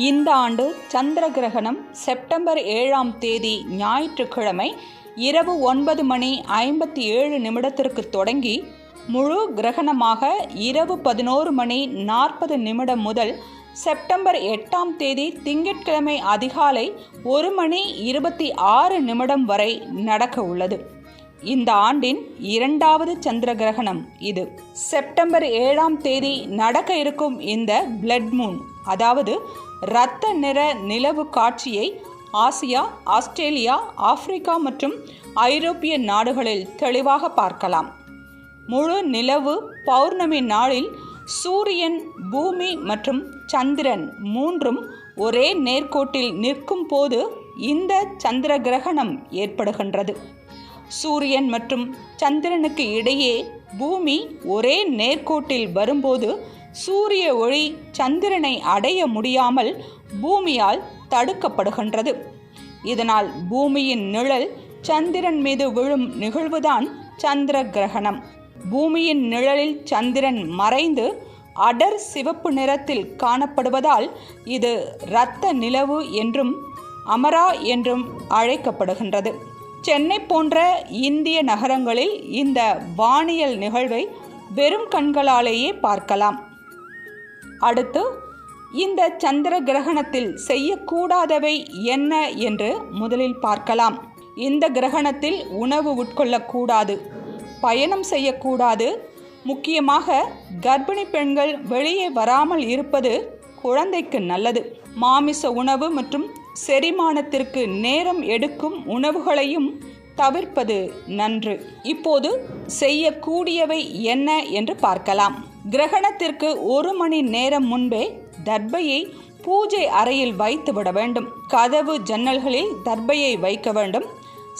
இந்த ஆண்டு சந்திர கிரகணம் செப்டம்பர் ஏழாம் தேதி ஞாயிற்றுக்கிழமை இரவு ஒன்பது மணி ஐம்பத்தி ஏழு நிமிடத்திற்கு தொடங்கி முழு கிரகணமாக இரவு பதினோரு மணி நாற்பது நிமிடம் முதல் செப்டம்பர் எட்டாம் தேதி திங்கட்கிழமை அதிகாலை ஒரு மணி இருபத்தி ஆறு நிமிடம் வரை நடக்க உள்ளது. இந்த ஆண்டின் இரண்டாவது சந்திர கிரகணம் இது. செப்டம்பர் ஏழாம் தேதி நடக்க இருக்கும் இந்த பிளட் மூன் அதாவது இரத்த நிற நிலவு காட்சியை ஆசியா ஆஸ்திரேலியா ஆப்பிரிக்கா மற்றும் ஐரோப்பிய நாடுகளில் தெளிவாக பார்க்கலாம். முழு நிலவு பௌர்ணமி நாளில் சூரியன் பூமி மற்றும் சந்திரன் மூன்றும் ஒரே நேர்கோட்டில் நிற்கும் போது இந்த சந்திர கிரகணம் ஏற்படுகின்றது. சூரியன் மற்றும் சந்திரனுக்கு இடையே பூமி ஒரே நேர்கோட்டில் வரும்போது சூரிய ஒளி சந்திரனை அடைய முடியாமல் பூமியால் தடுக்கப்படுகின்றது. இதனால் பூமியின் நிழல் சந்திரன் மீது விழும் நிகழ்வுதான் சந்திர கிரகணம். பூமியின் நிழலில் சந்திரன் மறைந்து அடர் சிவப்பு நிறத்தில் காணப்படுவதால் இது இரத்த நிலவு என்றும் அமரா என்றும் அழைக்கப்படுகின்றது. சென்னை போன்ற இந்திய நகரங்களில் இந்த வானியல் நிகழ்வை வெறும் கண்களாலேயே பார்க்கலாம். அடுத்து இந்த சந்திர கிரகணத்தில் செய்யக்கூடாதவை என்ன என்று முதலில் பார்க்கலாம். இந்த கிரகணத்தில் உணவு உட்கொள்ளக்கூடாது பயணம் செய்யக்கூடாது முக்கியமாக கர்ப்பிணி பெண்கள் வெளியே வராமல் இருப்பது குழந்தைக்கு நல்லது. மாமிச உணவு மற்றும் செரிமானத்திற்கு நேரம் எடுக்கும் உணவுகளையும் தவிர்ப்பது நன்று. இப்போது செய்யக்கூடியவை என்ன என்று பார்க்கலாம். கிரகணத்திற்கு ஒரு மணி நேரம் முன்பே தர்பையை பூஜை அறையில் வைத்து விட வேண்டும். கதவு ஜன்னல்களில் தர்பையை வைக்க வேண்டும்.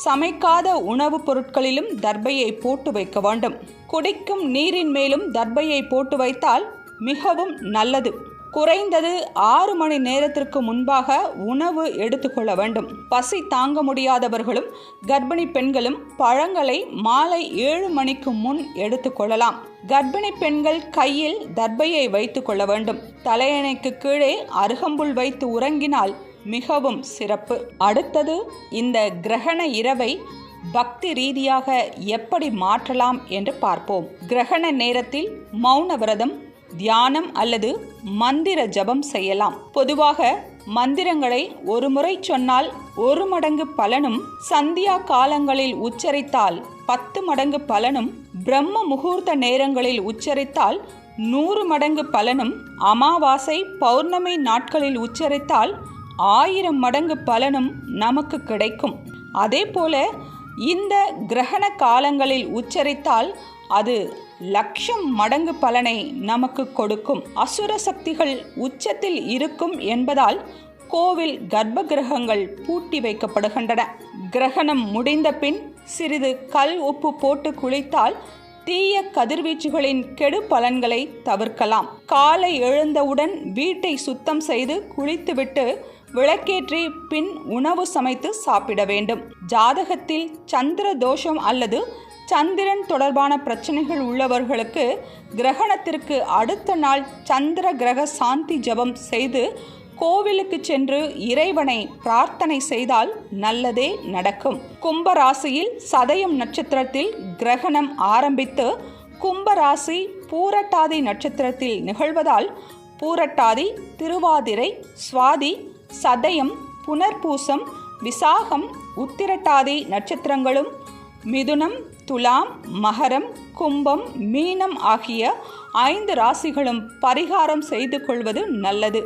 சமைக்காத உணவுப் பொருட்களிலும் தர்பையை போட்டு வைக்க வேண்டும். குடிக்கும் நீரின் மேலும் தர்பையை போட்டு வைத்தால் மிகவும் நல்லது. குறைந்தது ஆறு மணி நேரத்திற்கு முன்பாக உணவு எடுத்துக்கொள்ள வேண்டும். பசி தாங்க முடியாதவர்களும் கர்ப்பிணி பெண்களும் பழங்களை மாலை ஏழு மணிக்கு முன் எடுத்துக்கொள்ளலாம் கர்ப்பிணி பெண்கள் கையில் தர்பையை வைத்து கொள்ள வேண்டும். தலையணைக்கு கீழே அருகம்புல் வைத்து உறங்கினால் மிகவும் சிறப்பு. அடுத்தது இந்த கிரகண இரவை பக்தி ரீதியாக எப்படி மாற்றலாம் என்று பார்ப்போம். கிரகண நேரத்தில் மௌன விரதம் தியானம் அல்லது மந்திர ஜபம் செய்யலாம். பொதுவாக மந்திரங்களை ஒரு முறை சொன்னால் ஒரு மடங்கு பலனும் சந்தியா காலங்களில் உச்சரித்தால் பத்து மடங்கு பலனும் பிரம்ம முகூர்த்த நேரங்களில் உச்சரித்தால் நூறு மடங்கு பலனும் அமாவாசை பௌர்ணமி நாட்களில் உச்சரித்தால் ஆயிரம் மடங்கு பலனும் நமக்கு கிடைக்கும். அதே போல இந்த கிரகண காலங்களில் உச்சரித்தால் அது லட்சம் மடங்கு பலனை நமக்கு கொடுக்கும். அசுர சக்திகள் உச்சத்தில் இருக்கும் என்பதால் கோவில் கர்ப்ப கிரகங்கள் பூட்டி வைக்கப்படுகின்றன. கிரகணம் முடிந்த பின் சிறிது கல் உப்பு போட்டு குளித்தால் தீய கதிர்வீச்சுகளின் கெடு பலன்களை தவிர்க்கலாம். காலை எழுந்தவுடன் வீட்டை சுத்தம் செய்து குளித்துவிட்டு விளக்கேற்றி பின் உணவு சமைத்து சாப்பிட வேண்டும். ஜாதகத்தில் சந்திர தோஷம் அல்லது சந்திரன் தொடர்பான பிரச்சனைகள் உள்ளவர்களுக்கு கிரகணத்திற்கு அடுத்த நாள் சந்திர கிரக சாந்தி ஜபம் செய்து கோவிலுக்கு சென்று இறைவனை பிரார்த்தனை செய்தால் நல்லதே நடக்கும். கும்பராசியில் சதயம் நட்சத்திரத்தில் கிரகணம் ஆரம்பித்து கும்பராசி பூரட்டாதி நட்சத்திரத்தில் நிகழ்வதால் பூரட்டாதி திருவாதிரை சுவாதி சதயம் புனர்பூசம் விசாகம் உத்திரட்டாதி நட்சத்திரங்களும் மிதுனம் துலாம் மகரம் கும்பம் மீனம் ஆகிய ஐந்து ராசிகளும் பரிகாரம் செய்து கொள்வது நல்லது.